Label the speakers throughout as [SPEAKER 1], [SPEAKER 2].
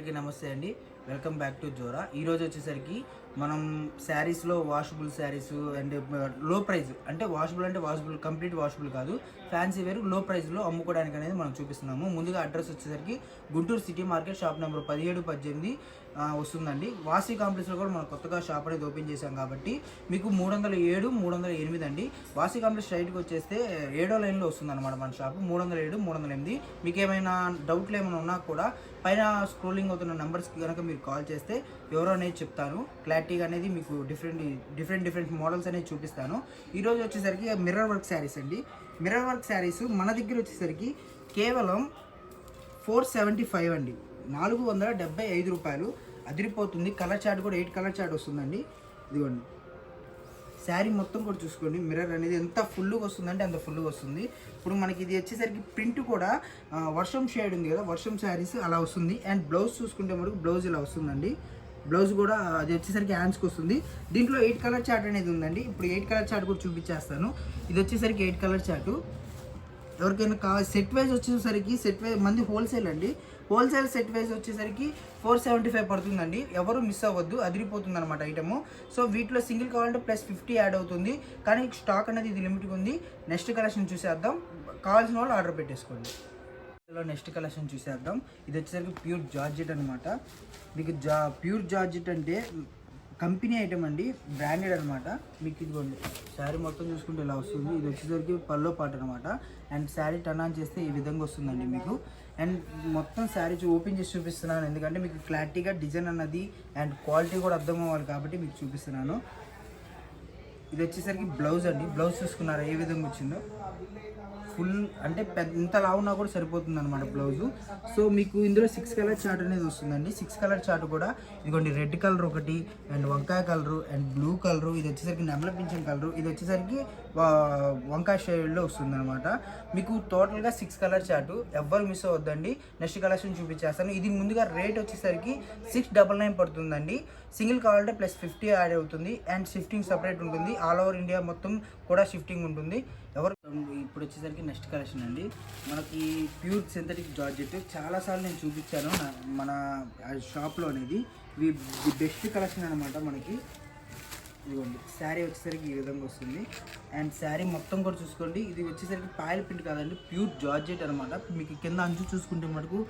[SPEAKER 1] అందరికీ నమస్తే అండి. Welcome back to Jora. ఈరోజు వచ్చేసరికి మనం శారీస్లో వాషబుల్ శారీస్ అండ్లో ప్రైస్ అంటే వాషబుల్ అంటే వాషబుల్ కంప్లీట్ వాషబుల్ కాదు. ఫ్యాన్సీ వేరు లో ప్రైస్లో అమ్ముకోవడానికి అనేది మనం చూపిస్తున్నాము. ముందుగా అడ్రస్ వచ్చేసరికి Guntur city market shop number పదిహేడు పద్దెనిమిది వస్తుందండి. వాసీ కాంప్లెక్స్లో కూడా మనం కొత్తగా షాప్ అనేది ఓపెన్ చేశాం కాబట్టి మీకు మూడు వందల ఏడు మూడు వందల ఎనిమిది అండి. వాసీ కాంప్లెక్స్ స్ట్రైట్కి వచ్చేస్తే ఏడో లైన్లో వస్తుంది అనమాట మన షాప్ మూడు వందల ఏడు మూడు వందల ఎనిమిది. మీకు ఏమైనా డౌట్లు ఏమైనా ఉన్నా కూడా పైన స్క్రోలింగ్ అవుతున్న నెంబర్స్కి కనుక మీరు కాల్ చేస్తే ఎవరో అనేది చెప్తాను. క్లారిటీగా అనేది మీకు డిఫరెంట్ డిఫరెంట్ డిఫరెంట్ మోడల్స్ అనేది చూపిస్తాను. ఈరోజు వచ్చేసరికి మిర్రర్ వర్క్ శారీస్ అండి. మిర్రర్ వర్క్ శారీస్ మన దగ్గర వచ్చేసరికి కేవలం ఫోర్ సెవెంటీ ఫైవ్ అండి. నాలుగు వందల డెబ్బై ఐదు రూపాయలు అదిరిపోతుంది. కలర్ చార్ట్ కూడా ఎయిట్ కలర్ చార్ట్ వస్తుందండి. ఇదిగోండి. శారీ మొత్తం కూడా చూసుకోండి. మిర్రర్ అనేది ఎంత ఫుల్గా వస్తుందంటే అంత ఫుల్గా వస్తుంది. ఇప్పుడు మనకి ఇది వచ్చేసరికి ప్రింట్ కూడా వర్షం షేడ్ ఉంది కదా వర్షం శారీస్ అలా వస్తుంది. అండ్ బ్లౌజ్ చూసుకుంటే మనకు బ్లౌజ్ ఇలా వస్తుందండి. బ్లౌజ్ కూడా అది వచ్చేసరికి హ్యాండ్స్కి వస్తుంది. దీంట్లో ఎయిట్ కలర్ చార్ట్ అనేది ఉందండి. ఇప్పుడు ఎయిట్ కలర్ చార్ట్ కూడా చూపించేస్తాను. ఇది వచ్చేసరికి ఎయిట్ కలర్ చార్టు. ఎవరికైనా కా సెట్ వైజ్ వచ్చేసరికి సెట్ వైజ్ మంది హోల్సేల్ అండి. హోల్సేల్ సెట్ వైజ్ వచ్చేసరికి ఫోర్ సెవెంటీ ఫైవ్ పడుతుందండి. ఎవరు మిస్ అవ్వద్దు అదిరిపోతుంది అనమాట ఐటమ్ సో వీటిలో సింగిల్ కావాలంటే ప్లస్ ఫిఫ్టీ యాడ్ అవుతుంది. కానీ స్టాక్ అనేది ఇది లిమిట్గా ఉంది. నెక్స్ట్ కలెక్షన్ చూసేద్దాం. కావాల్సిన వాళ్ళు ఆర్డర్ పెట్టేసుకోండి. నెక్స్ట్ కలెక్షన్ చూసేద్దాం. ఇది వచ్చేసరికి ప్యూర్ జార్జెట్ అనమాట మీకు జా ప్యూర్ జార్జెట్ అంటే కంపెనీ ఐటమ్ అండి. బ్రాండెడ్ అనమాట మీకు ఇదిగోండి. శారీ మొత్తం చూసుకుంటే ఇలా వస్తుంది. ఇది వచ్చేసరికి పల్లో పాట అనమాట అండ్ శారీ టర్న్ ఆన్ చేస్తే ఈ విధంగా వస్తుందండి మీకు. అండ్ మొత్తం శారీ ఓపెన్ చేసి చూపిస్తున్నాను. ఎందుకంటే మీకు క్లారిటీగా డిజైన్ అన్నది అండ్ క్వాలిటీ కూడా అర్థం అవ్వాలి కాబట్టి మీకు చూపిస్తున్నాను. ఇది వచ్చేసరికి బ్లౌజ్ అండి. బ్లౌజ్ చూసుకున్నారా? ఏ విధంగా వచ్చిందో? ఫుల్ అంటే పెద్ద ఇంత లావున్నా కూడా సరిపోతుంది అనమాట బ్లౌజు. సో మీకు ఇందులో సిక్స్ కలర్ చార్ట్ అనేది వస్తుందండి. సిక్స్ కలర్ చార్ట్ కూడా ఇదిగోండి రెడ్ కలర్ ఒకటి అండ్ వంకాయ కలరు అండ్ బ్లూ కలరు ఇది వచ్చేసరికి నెమల పింఛన్ కలరు ఇది వచ్చేసరికి వా- వంకాయ షేడ్లో వస్తుంది అనమాట మీకు టోటల్గా సిక్స్ కలర్ చార్టు ఎవ్వరు మిస్ అవ్వద్దండి. నెక్స్ట్ కలెక్షన్ చూపించేస్తాను. ఇది ముందుగా రేట్ వచ్చేసరికి సిక్స్ డబల్ నైన్ పడుతుందండి. సింగిల్ కావాలంటే ప్లస్ ఫిఫ్టీ యాడ్ అవుతుంది. అండ్ షిఫ్టింగ్ సపరేట్ ఉంటుంది. ఆల్ ఓవర్ ఇండియా మొత్తం కూడా షిఫ్టింగ్ ఉంటుంది. ఎవరు ఇప్పుడు వచ్చేసరికి నెక్స్ట్ కలెక్షన్ అండి. మనకి ప్యూర్ సింథటిక్ జార్జెట్. చాలాసార్లు నేను చూపించాను నా- మన షాప్లో అనేది. ఇవి ది బెస్ట్ కలెక్షన్ అనమాట మనకి. ఇదిగోండి శారీ వచ్చేసరికి ఈ విధంగా వస్తుంది. అండ్ శారీ మొత్తం కూడా చూసుకోండి. ఇది వచ్చేసరికి పాయల్ ప్రింట్ కాదండి ప్యూర్ జార్జెట్ అనమాట మీకు కింద అంచు చూసుకుంటే మటుకు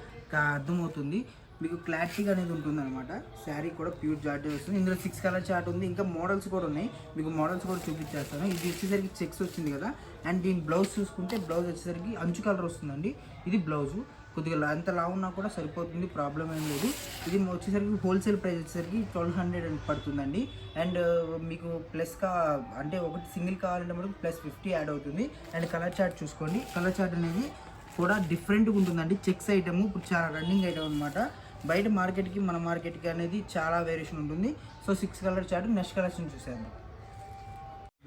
[SPEAKER 1] అర్థమవుతుంది. మీకు క్లారిటీగా అనేది ఉంటుంది అనమాట శారీ కూడా ప్యూర్ జార్జెట్ వస్తుంది. ఇందులో సిక్స్ కలర్ చార్ట్ ఉంది. ఇంకా మోడల్స్ కూడా ఉన్నాయి. మీకు మోడల్స్ కూడా చూపించేస్తాను. ఇది వచ్చేసరికి చెక్స్ వచ్చింది కదా. అండ్ దీని బ్లౌజ్ చూసుకుంటే బ్లౌజ్ వచ్చేసరికి అంచు కలర్ వస్తుందండి. ఇది బ్లౌజు. కొద్దిగా లా- ఎంత లా ఉన్నా కూడా సరిపోతుంది ప్రాబ్లం ఏం లేదు. ఇది వచ్చేసరికి హోల్సేల్ ప్రైస్ వచ్చేసరికి ట్వెల్వ్ హండ్రెడ్ పడుతుందండి. అండ్ మీకు ప్లస్గా అంటే ఒకటి సింగిల్ కావాలంటే మనకు ప్లస్ ఫిఫ్టీ యాడ్ అవుతుంది. అండ్ కలర్ చార్ట్ చూసుకోండి. కలర్ చార్ట్ అనేది కూడా డిఫరెంట్గా ఉంటుందండి. చెక్స్ ఐటమ్ ఇప్పుడు చాలా రన్నింగ్ ఐటమ్ అనమాట బయట మార్కెట్కి మన మార్కెట్కి అనేది చాలా వేరియేషన్ ఉంటుంది. So six colour chart next collection చూసేద్దాం.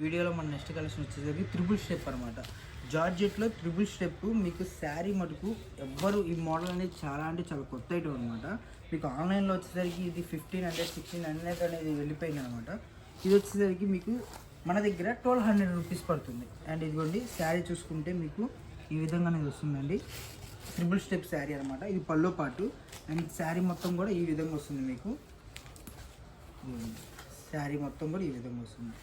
[SPEAKER 1] వీడియోలో మన నెక్స్ట్ కలెక్షన్ వచ్చేసరికి త్రిబుల్ స్టెప్ అనమాట జార్జెట్లో త్రిబుల్ స్టెప్ మీకు శారీ మటుకు ఎవ్వరు ఈ మోడల్ అనేది చాలా అంటే చాలా కొత్త ఐటమ్ అనమాట మీకు ఆన్లైన్లో వచ్చేసరికి ఇది ఫిఫ్టీన్ హండ్రెడ్ సిక్స్టీన్ హండ్రెడ్ అనేది వెళ్ళిపోయింది అనమాట ఇది వచ్చేసరికి మీకు మన దగ్గర ట్వెల్వ్ హండ్రెడ్ రూపీస్ పడుతుంది. అండ్ ఇదిగోండి శారీ చూసుకుంటే మీకు ఈ విధంగా అనేది వస్తుందండి. త్రిబుల్ స్టెప్ శారీ అనమాట ఇది పల్లో పాటు. అండ్ శారీ మొత్తం కూడా ఈ విధంగా వస్తుంది మీకు. శారీ మొత్తం కూడా ఈ విధంగా వస్తుంది.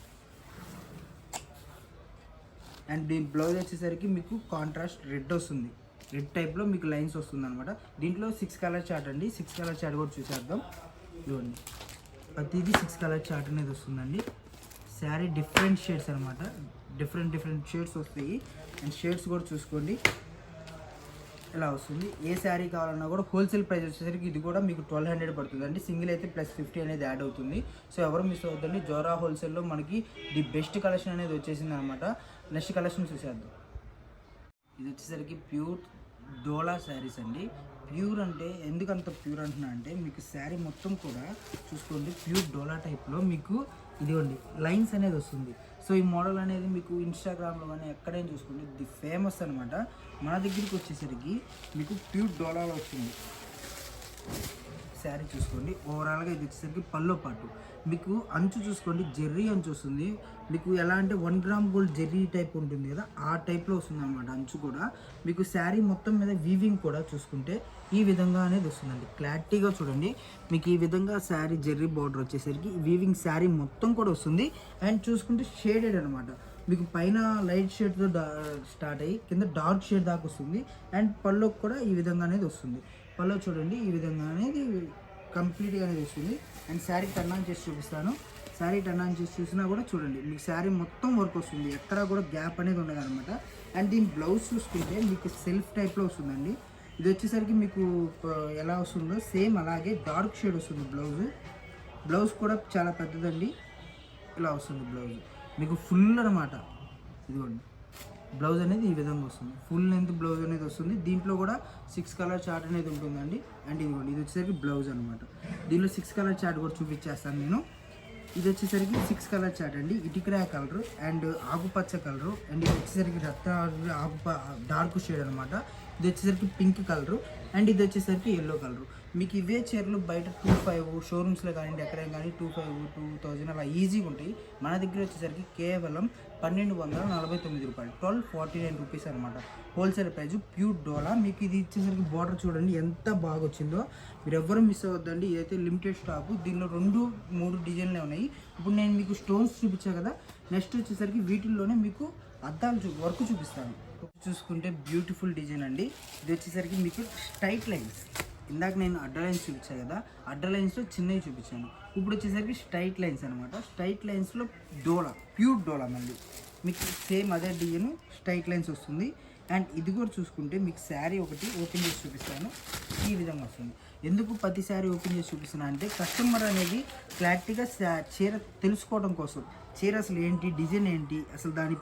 [SPEAKER 1] అండ్ దీని బ్లౌజ్ వచ్చేసరికి మీకు కాంట్రాస్ట్ రెడ్ వస్తుంది. రెడ్ టైప్లో మీకు లైన్స్ వస్తుంది అనమాట దీంట్లో సిక్స్ కలర్ చార్ట్ అండి. సిక్స్ కలర్ చార్ట్ కూడా చూసేద్దాం. చూడండి ప్రతిదీ సిక్స్ కలర్ చార్ట్ అనేది వస్తుందండి. శారీ డిఫరెంట్ షేడ్స్ అనమాట డిఫరెంట్ డిఫరెంట్ షేడ్స్ వస్తాయి. అండ్ షేడ్స్ కూడా చూసుకోండి. ఇలా వస్తుంది? ఏ శారీ కావాలన్నా కూడా హోల్సేల్ ప్రైస్ వచ్చేసరికి ఇది కూడా మీకు ట్వెల్వ్ హండ్రెడ్ పడుతుంది అండి సింగిల్ అయితే ప్లస్ ఫిఫ్టీ అనేది యాడ్ అవుతుంది. సో ఎవరు మిస్ అవుతుంది జోరా హోల్సేల్లో మనకి ది బెస్ట్ కలెక్షన్ అనేది వచ్చేసింది అనమాట నెక్స్ట్ కలెక్షన్ చూసేద్దాం. ఇది వచ్చేసరికి ప్యూర్ డోలా శారీస్ అండి. ప్యూర్ అంటే ఎందుకు అంత ప్యూర్ అంటున్నా అంటే మీకు శారీ మొత్తం కూడా చూసుకోండి. ప్యూర్ డోలా టైప్లో మీకు ఇదిగోండి లైన్స్ అనేది వస్తుంది. సో ఈ మోడల్ అనేది మీకు ఇన్స్టాగ్రామ్లో కానీ ఎక్కడైనా చూసుకోండి. ఇది ఫేమస్ అనమాట మన దగ్గరికి వచ్చేసరికి మీకు ప్యూర్ డోలాలో వస్తుంది శారీ చూసుకోండి. ఓవరాల్గా ఇది వచ్చేసరికి పల్లో పాటు. మీకు అంచు చూసుకోండి. జెర్రీ అంచు వస్తుంది. మీకు ఎలా అంటే one gram gold zari type ఉంటుంది కదా ఆ టైప్లో వస్తుంది అనమాట అంచు కూడా. మీకు శారీ మొత్తం మీద వీవింగ్ కూడా చూసుకుంటే ఈ విధంగా అనేది వస్తుందండి. క్లారిటీగా చూడండి. మీకు ఈ విధంగా శారీ జెర్రీ బార్డర్ వచ్చేసరికి వీవింగ్ శారీ మొత్తం కూడా వస్తుంది. అండ్ చూసుకుంటే షేడెడ్ అనమాట మీకు పైన లైట్ షేడ్తో స్టార్ట్ అయ్యి కింద డార్క్ షేడ్ దాకా వస్తుంది. అండ్ పళ్ళకు కూడా ఈ విధంగా అనేది వస్తుంది. పళ్ళు చూడండి. ఈ విధంగా అనేది కంప్లీట్గా అనేది వస్తుంది అండ్ శారీ టర్న్ ఆన్ చేసి చూపిస్తాను. శారీ టర్న్ ఆన్ చేసి చూసినా కూడా చూడండి. మీకు శారీ మొత్తం వర్క్ వస్తుంది. ఎక్కడా కూడా గ్యాప్ అనేది ఉండదు అనమాట అండ్ దీని బ్లౌజ్ చూసుకుంటే మీకు సెల్ఫ్ టైప్లో వస్తుందండి. ఇది వచ్చేసరికి మీకు ఎలా వస్తుందో సేమ్ అలాగే డార్క్ షేడ్ వస్తుంది బ్లౌజ్ బ్లౌజ్ కూడా చాలా పెద్దదండి. ఇలా వస్తుంది బ్లౌజ్ మీకు ఫుల్ అనమాట ఇదిగోండి. బ్లౌజ్ అనేది ఈ విధంగా వస్తుంది. ఫుల్ లెంత్ బ్లౌజ్ అనేది వస్తుంది. దీంట్లో కూడా సిక్స్ కలర్ చార్ట్ అనేది ఉంటుందండి. అండ్ ఇదిగోండి ఇది వచ్చేసరికి బ్లౌజ్ అనమాట దీనిలో సిక్స్ కలర్ చార్ట్ కూడా చూపించేస్తాను నేను. ఇది వచ్చేసరికి సిక్స్ కలర్ చార్ట్ అండి. ఇటుకరాయ కలర్ అండ్ ఆకుపచ్చ కలర్ అండ్ ఇది వచ్చేసరికి రక్త ఆకు డార్క్ షేడ్ అనమాట ఇది వచ్చేసరికి పింక్ కలర్ అండ్ ఇది వచ్చేసరికి ఎల్లో కలరు. మీకు ఇవే చీరలు బయట టూ ఫైవ్ షోరూమ్స్లో కానివ్వండి ఎక్కడైనా కానీ టూ ఫైవ్ టూ థౌజండ్ అలా ఈజీగా ఉంటాయి. మన దగ్గర వచ్చేసరికి కేవలం పన్నెండు వందల నలభై తొమ్మిది రూపాయలు. ట్వెల్వ్ ఫార్టీ నైన్ రూపీస్ అనమాట హోల్సేల్ ప్రైస్ ప్యూర్ డోలా మీకు ఇది ఇచ్చేసరికి బార్డర్ చూడండి ఎంత బాగా వచ్చిందో. మీరు ఎవ్వరూ మిస్ అవ్వద్దండి. ఇదైతే లిమిటెడ్ స్టాక్ దీనిలో రెండు మూడు డిజైన్లే ఉన్నాయి. ఇప్పుడు నేను మీకు స్టోన్స్ చూపించాను కదా. నెక్స్ట్ వచ్చేసరికి వీటిల్లోనే మీకు అద్దాలు చూ వర్క్ చూపిస్తాను. చూసుకుంటే బ్యూటిఫుల్ డిజైన్ అండి. ఇది వచ్చేసరికి మీకు స్ట్రైట్ లైన్స్. ఇందాక నేను అడ్డ లైన్స్ చూపించాను కదా అడ్డ లైన్స్లో చిన్నవి చూపించాను. ఇప్పుడు వచ్చేసరికి స్ట్రైట్ లైన్స్ అనమాట స్ట్రైట్ లైన్స్లో డోలా ప్యూర్ డోలా మళ్ళీ. మీకు సేమ్ అదే డిజైన్ స్ట్రైట్ లైన్స్ వస్తుంది. అండ్ ఇది కూడా చూసుకుంటే మీకు శారీ ఒకటి ఓపెన్ చేసి చూపిస్తాను. ఈ విధంగా వస్తుంది. ఎందుకు ప్రతి శారీ ఓపెన్ చేసి చూపిస్తున్నా అంటే కస్టమర్ అనేది క్లారిటీగా చీర తెలుసుకోవడం కోసం. చీర అసలు ఏంటి డిజైన్ ఏంటి అసలు దాని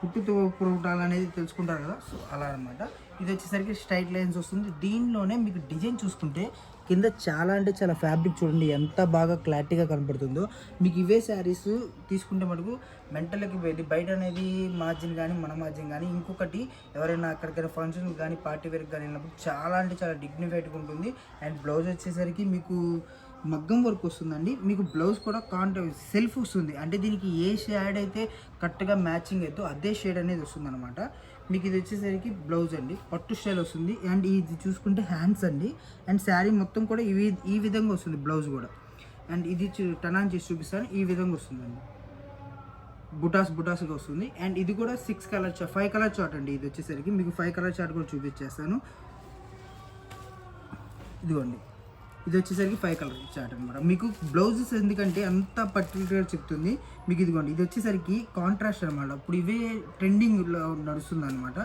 [SPEAKER 1] కుట్టుతో పుట్టుతో అనేది తెలుసుకుంటారు కదా. సో అలా అనమాట ఇది వచ్చేసరికి స్ట్రైట్ లైన్స్ వస్తుంది. దీనిలోనే మీకు డిజైన్ చూసుకుంటే కింద చాలా అంటే చాలా ఫ్యాబ్రిక్ చూడండి ఎంత బాగా క్లారిటీగా కనపడుతుందో. మీకు ఇవే శారీస్ తీసుకుంటే మటుకు మెంటల్కి వెళ్ళి బయట అనేది మార్జిన్ కానీ మన మార్జిన్ కానీ ఇంకొకటి ఎవరైనా అక్కడికైనా ఫంక్షన్ కానీ పార్టీ వేర్కి కానీ వెళ్ళినప్పుడు చాలా అంటే చాలా డిగ్నిఫైడ్గా ఉంటుంది. అండ్ బ్లౌజ్ వచ్చేసరికి మీకు మగ్గం వర్క్ వస్తుందండి. మీకు బ్లౌజ్ కూడా కాంట సెల్ఫ్ వస్తుంది. అంటే దీనికి ఏ షేడ్ అయితే కరెక్ట్గా మ్యాచింగ్ అవుతుందో అదే షేడ్ అనేది వస్తుంది అనమాట మీకు ఇది వచ్చేసరికి బ్లౌజ్ అండి. పట్టు స్టైల్ వస్తుంది. అండ్ ఇది చూసుకుంటే హ్యాండ్స్ అండి. అండ్ శారీ మొత్తం కూడా ఇవి ఈ విధంగా వస్తుంది బ్లౌజ్ కూడా. అండ్ ఇది చూ- టర్న్ ఆన్ చేసి చూపిస్తాను. ఈ విధంగా వస్తుందండి. బుటాస్ బుటాస్గా వస్తుంది. అండ్ ఇది కూడా six colour chart five colour chart అండి ఇది వచ్చేసరికి. మీకు ఫైవ్ కలర్ చార్ట్ కూడా చూపించేస్తాను. ఇదిగోండి. ఇది వచ్చేసరికి ఫైవ్ కలర్ చార్ట్ అనమాట మీకు బ్లౌజెస్ ఎందుకంటే అంత పర్టికులర్గా చెప్తుంది. మీకు ఇదిగోండి ఇది వచ్చేసరికి కాంట్రాస్ట్ అనమాట ఇప్పుడు ఇవే ట్రెండింగ్లో నడుస్తుంది అనమాట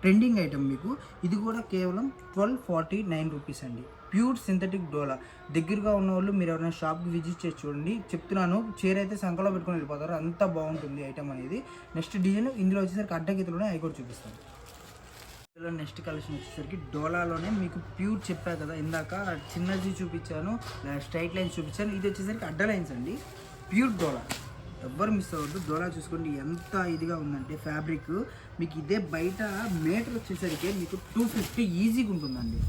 [SPEAKER 1] ట్రెండింగ్ ఐటమ్ మీకు. ఇది కూడా కేవలం ట్వెల్వ్ ఫార్టీ నైన్ రూపీస్ అండి. ప్యూర్ సింథటిక్ డోలా దగ్గరగా ఉన్న వాళ్ళు మీరు ఎవరైనా షాప్కి విజిట్ చేసి చూడండి. చెప్తున్నాను చీర అయితే సంకలో పెట్టుకొని వెళ్ళిపోతారు. అంత బాగుంటుంది ఐటమ్ అనేది. నెక్స్ట్ డిజైన్ ఇందులో వచ్చేసరికి అడ్డగీతలోనే అవి కూడా చూపిస్తాను. నెక్స్ట్ కలెక్షన్ వచ్చేసరికి డోలాలోనే మీకు ప్యూర్ చెప్పా కదా ఇందాక చిన్నది చూపించాను స్ట్రైట్ లైన్స్ చూపించాను ఇది వచ్చేసరికి అడ్డ లైన్స్ అండి. ప్యూర్ డోలా. ఎవ్వరు మిస్ అవ్వద్దు డోలా చూసుకోండి ఎంత ఇదిగా ఉందంటే ఫ్యాబ్రిక్ మీకు ఇదే బయట మీటర్ వచ్చేసరికి మీకు టూ ఫిఫ్టీ ఈజీగా ఉంటుందండి.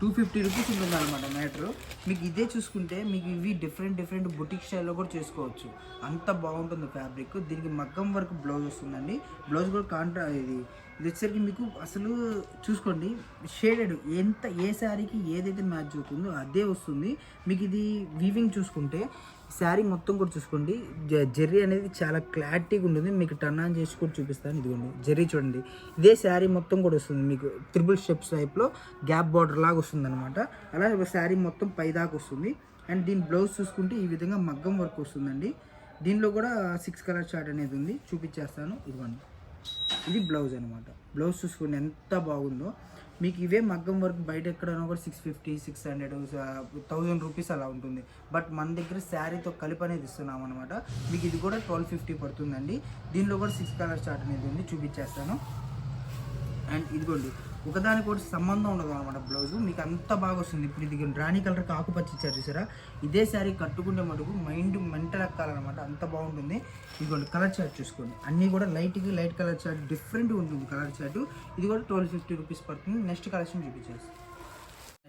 [SPEAKER 1] టూ ఫిఫ్టీ రూపీస్ ఉంటుంది అనమాట మ్యాటర్. మీకు ఇదే చూసుకుంటే మీకు ఇవి డిఫరెంట్ డిఫరెంట్ బుటిక్ స్టైల్లో కూడా చేసుకోవచ్చు. అంత బాగుంటుంది ఫ్యాబ్రిక్ దీనికి మగ్గం వర్క్ బ్లౌజ్ వస్తుందండి. బ్లౌజ్ కూడా కాంట్రా ఇది ఇది వచ్చేసరికి మీకు అసలు చూసుకోండి షేడెడ్ ఎంత ఏ శారీకి ఏదైతే మ్యాచ్ అవుతుందో అదే వస్తుంది. మీకు ఇది వీవింగ్ చూసుకుంటే శారీ మొత్తం కూడా చూసుకోండి. జ- జెర్రీ అనేది చాలా క్లారిటీగా ఉంటుంది. మీకు టర్న్ ఆన్ చేసి కూడా చూపిస్తాను. ఇదిగోండి జెర్రీ చూడండి. ఇదే శారీ మొత్తం కూడా వస్తుంది మీకు. త్రిబుల్ స్టెప్స్ టైప్లో గ్యాప్ బార్డర్ లాగా వస్తుంది అనమాట అలా శారీ మొత్తం పైదాకా వస్తుంది. అండ్ దీని బ్లౌజ్ చూసుకుంటే ఈ విధంగా మగ్గం వర్క్ వస్తుందండి. దీనిలో కూడా సిక్స్ కలర్ చార్ట్ అనేది ఉంది. చూపించేస్తాను. ఇదిగోండి. ఇది బ్లౌజ్ అనమాట బ్లౌజ్ చూసుకోండి ఎంత బాగుందో. మీకు ఇవే మగ్గం వర్క్ బయట ఎక్కడైనా కూడా six fifty six hundred thousand rupees అలా ఉంటుంది. బట్ మన దగ్గర శారీతో కలిపి అనేది ఇస్తున్నాం అనమాట మీకు ఇది కూడా ట్వెల్వ్ ఫిఫ్టీ పడుతుందండి. దీనిలో కూడా సిక్స్ కలర్ చార్ట్ అనేది ఉంది చూపించేస్తాను. అండ్ ఇదిగోండి ఒకదానికోటి సంబంధం ఉండదు అనమాట బ్లౌజ్. మీకు అంత బాగా వస్తుంది. ఇప్పుడు ఇది రాణి కలర్ ఆకుపచ్చ ఇచ్చారు చూసారా? ఇదే శారీ కట్టుకుంటే మటుకు మైండ్ మెంటల్ ఎక్కాలన్నమాట అంత బాగుంటుంది. ఇదిగోండి కలర్ చార్ట్ చూసుకోండి. అన్నీ కూడా లైట్కి లైట్ కలర్ చార్ట్ డిఫరెంట్ ఉంటుంది కలర్ చార్ట్. ఇది కూడా ట్వెల్వ్ ఫిఫ్టీ రూపీస్ పడుతుంది. నెక్స్ట్ కలెక్షన్ చూపించేసి.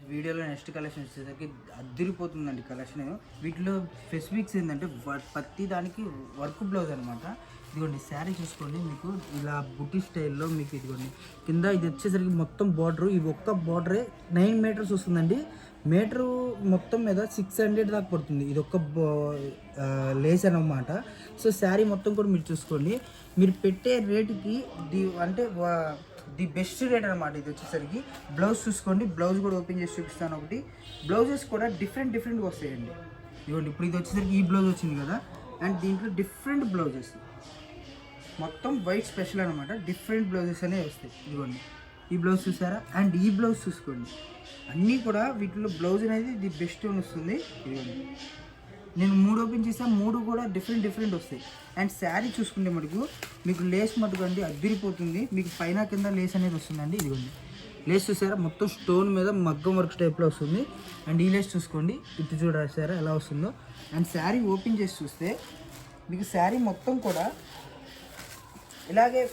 [SPEAKER 1] వీడియోలో నెక్స్ట్ కలెక్షన్ వచ్చేసరికి అద్దరిపోతుందండి కలెక్షన్. వీటిలో స్పెసిఫిక్స్ ఏంటంటే వ- ప్రతి దానికి వర్క్ బ్లౌజ్ అనమాట. ఇదిగోండి శారీ చూసుకోండి మీకు. ఇలా బుట్టి స్టైల్లో మీకు ఇదిగోండి. కింద ఇది వచ్చేసరికి మొత్తం బార్డర్. ఈ ఒక్క బార్డరే నైన్ మీటర్స్ వస్తుందండి. మీటరు మొత్తం మీద సిక్స్ హండ్రెడ్ దాకా పడుతుంది. ఇది ఒక్క లేస్ అనమాట సో శారీ మొత్తం కూడా మీరు చూసుకోండి. మీరు పెట్టే రేటుకి ది అంటే ది బెస్ట్ రేట్ అనమాట ఇది వచ్చేసరికి. బ్లౌజ్ చూసుకోండి. బ్లౌజ్ కూడా ఓపెన్ చేసి చూపిస్తాను ఒకటి. బ్లౌజెస్ కూడా డిఫరెంట్ డిఫరెంట్గా వస్తాయండి. ఇదిగోండి ఇప్పుడు ఇది వచ్చేసరికి ఈ బ్లౌజ్ వచ్చింది కదా. అండ్ దీంట్లో డిఫరెంట్ బ్లౌజెస్. మొత్తం వైట్ స్పెషల్ అనమాట డిఫరెంట్ బ్లౌజెస్ అనేవి వస్తాయి. ఇదిగోండి. ఈ బ్లౌజ్ చూసారా? అండ్ ఈ బ్లౌజ్ చూసుకోండి. అన్నీ కూడా వీటిలో బ్లౌజ్ అనేది ది బెస్ట్ వస్తుంది. ఇదిగోండి. నేను మూడు ఓపెన్ చేసా. మూడు కూడా డిఫరెంట్ డిఫరెంట్ వస్తాయి. అండ్ శారీ చూసుకుంటే మటుకు మీకు లేస్ మటుకు అండి అద్దరిపోతుంది. మీకు పైన కింద లేస్ అనేది వస్తుందండి. ఇదిగోండి. లేస్ చూసారా? మొత్తం స్టోన్ మీద మగ్గం వర్క్ టైప్లో వస్తుంది. అండ్ ఈ లేస్ చూసుకోండి. ఇటు చూడాసారా ఎలా వస్తుందో. అండ్ శారీ ఓపెన్ చేసి చూస్తే మీకు శారీ మొత్తం కూడా ఇలాగే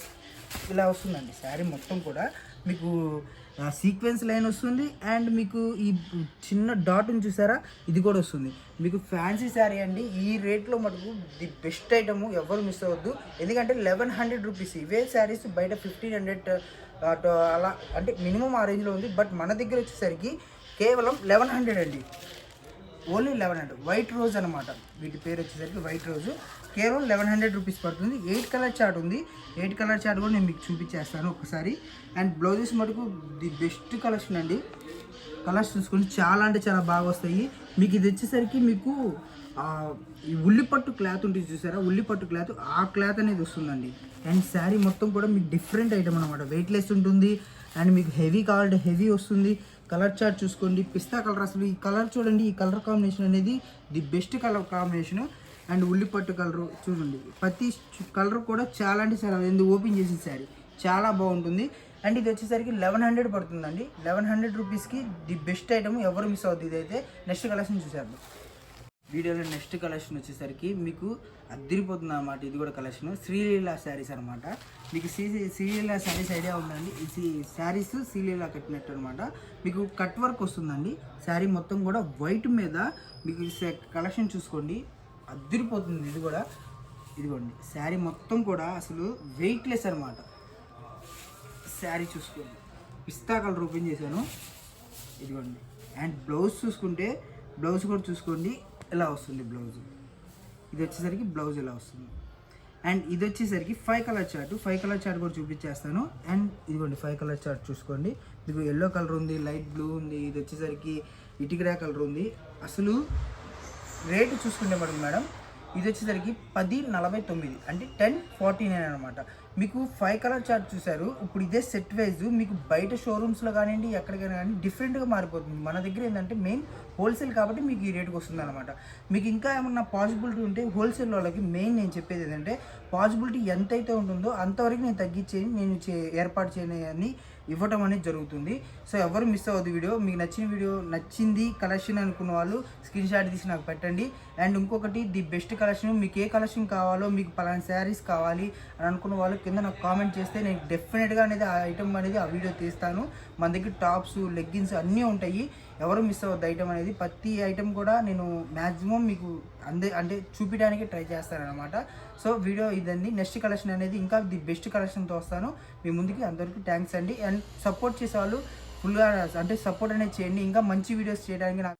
[SPEAKER 1] ఇలా వస్తుందండి. శారీ మొత్తం కూడా మీకు సీక్వెన్స్ లైన్ వస్తుంది. అండ్ మీకు ఈ చిన్న డాట్ చూసారా? ఇది కూడా వస్తుంది. మీకు ఫ్యాన్సీ శారీ అండి. ఈ రేట్లో మటుకు ది బెస్ట్ ఐటమ్ ఎవరు మిస్ అవ్వద్దు. ఎందుకంటే లెవెన్ హండ్రెడ్ రూపీస్ ఇవే శారీస్ బయట ఫిఫ్టీన్ హండ్రెడ్ Uh, అలా అంటే మినిమం ఆ రేంజ్లో ఉంది. బట్ మన దగ్గర వచ్చేసరికి కేవలం లెవెన్ హండ్రెడ్ అండి. Only eleven hundred white rose అనమాట వీటి పేరు వచ్చేసరికి వైట్ రోజు కేవలం లెవెన్ హండ్రెడ్ రూపీస్ పడుతుంది. ఎయిట్ కలర్ చార్ట్ ఉంది. ఎయిట్ కలర్ చార్ట్ కూడా నేను మీకు చూపించేస్తాను ఒకసారి. అండ్ బ్లౌజెస్ మటుకు ది బెస్ట్ కలెక్షన్ అండి కలర్స్ చూసుకొని చాలా అంటే చాలా బాగా వస్తాయి. మీకు ఇది వచ్చేసరికి మీకు ఈ ఉల్లిపట్టు క్లాత్ ఉంటుంది చూసారా? ఉల్లిపట్టు క్లాత్ ఆ క్లాత్ అనేది వస్తుందండి. అండ్ శారీ మొత్తం కూడా మీకు డిఫరెంట్ ఐటమ్ అనమాట వెయిట్ లెస్ ఉంటుంది అండ్ మీకు హెవీ కావాలంటే హెవీ వస్తుంది. కలర్ చార్ట్ చూసుకోండి. పిస్తా కలర్ అసలు ఈ కలర్ చూడండి. ఈ కలర్ కాంబినేషన్ అనేది the best colour combination and ఉల్లిపట్టు colour చూడండి. ప్రతి కలర్ కూడా చాలా అంటే చాలా ఎందుకు ఓపెన్ చేసిన శారీ? చాలా బాగుంటుంది. అండ్ ఇది వచ్చేసరికి లెవెన్ హండ్రెడ్ పడుతుందండి. లెవెన్ హండ్రెడ్ రూపీస్కి ది బెస్ట్ ఐటమ్ ఎవరు మిస్ అవుతుంది ఇదైతే? నెక్స్ట్ కలెక్షన్ చూసేద్దాం. వీడియోలో నెక్స్ట్ కలెక్షన్ వచ్చేసరికి మీకు అద్దరిపోతుంది అనమాట ఇది కూడా కలెక్షన్. శ్రీలీల శారీస్ అనమాట మీకు శ్రీ శ్రీలీల శారీస్ ఐడియా ఉందండి. ఈ శారీస్ శ్రీలీల కట్టినట్టు అనమాట మీకు కట్ వర్క్ వస్తుందండి. శారీ మొత్తం కూడా వైట్ మీద మీకు కలెక్షన్ చూసుకోండి. అద్దరిపోతుంది ఇది కూడా. ఇదిగోండి. శారీ మొత్తం కూడా అసలు వెయిట్లెస్ అనమాట శారీ చూసుకోండి. పిస్తా కలర్ ఓపెన్ చేశాను. ఇదిగోండి. అండ్ బ్లౌజ్ చూసుకుంటే బ్లౌజ్ కూడా చూసుకోండి. ఇలా వస్తుంది బ్లౌజ్? ఇది వచ్చేసరికి బ్లౌజ్ ఇలా వస్తుంది? అండ్ ఇది వచ్చేసరికి five colour chart. Five colour chart కూడా చూపించేస్తాను. అండ్ ఇదిగోండి ఫైవ్ కలర్ చార్ట్ చూసుకోండి. మీకు ఎల్లో కలర్ ఉంది లైట్ బ్లూ ఉంది ఇది వచ్చేసరికి ఇటుకరా కలర్ ఉంది. అసలు రేటు చూసుకుంటే మేడం మేడం. ఇది వచ్చేసరికి పది నలభై తొమ్మిది అంటే టెన్ ఫార్టీ నైన్ అనమాట మీకు ఫైవ్ కలర్ చార్ట్ చూసారు ఇప్పుడు ఇదే సెట్ వైజ్ మీకు బయట షోరూమ్స్లో కానివ్వండి ఎక్కడికైనా కానీ డిఫరెంట్గా మారిపోతుంది. మన దగ్గర ఏంటంటే మెయిన్ హోల్సేల్ కాబట్టి మీకు ఈ రేటుకి వస్తుంది అనమాట మీకు ఇంకా ఏమన్నా పాసిబిలిటీ ఉంటే హోల్సేల్ వాళ్ళకి మెయిన్ నేను చెప్పేది ఏంటంటే పాసిబిలిటీ ఎంతైతే ఉంటుందో అంతవరకు నేను తగ్గించి నేను చే ఏర్పాటు చేయని ఇవ్వటం అనేది జరుగుతుంది. సో ఎవరు మిస్ అవ్వదు వీడియో. మీకు నచ్చిన వీడియో నచ్చింది కలెక్షన్ అనుకున్న వాళ్ళు స్క్రీన్ షాట్ తీసి నాకు పెట్టండి. అండ్ ఇంకొకటి ది బెస్ట్ కలెక్షన్ మీకు ఏ కలెక్షన్ కావాలో మీకు పలానా శారీస్ కావాలి అని అనుకున్న వాళ్ళు కింద నాకు కామెంట్ చేస్తే నేను డెఫినెట్గా అనేది ఆ ఐటమ్ అనేది ఆ వీడియో తీస్తాను. మన దగ్గర టాప్స్ లెగ్గిన్స్ అన్నీ ఉంటాయి. ఎవరు మిస్ అవ్వద్దు. ఐటమ్ అనేది ప్రతి ఐటమ్ కూడా నేను మ్యాక్సిమం మీకు అందే అంటే చూపించడానికి ట్రై చేస్తానమాట సో వీడియో ఇదండి. నెక్స్ట్ కలెక్షన్ అనేది ఇంకా ది బెస్ట్ కలెక్షన్తో వస్తాను. మీ ముందుకి అందరికీ థ్యాంక్స్ అండి. అండ్ సపోర్ట్ చేసే వాళ్ళు ఫుల్గా అంటే సపోర్ట్ అనేది చేయండి. ఇంకా మంచి వీడియోస్ చేయడానికి నాకు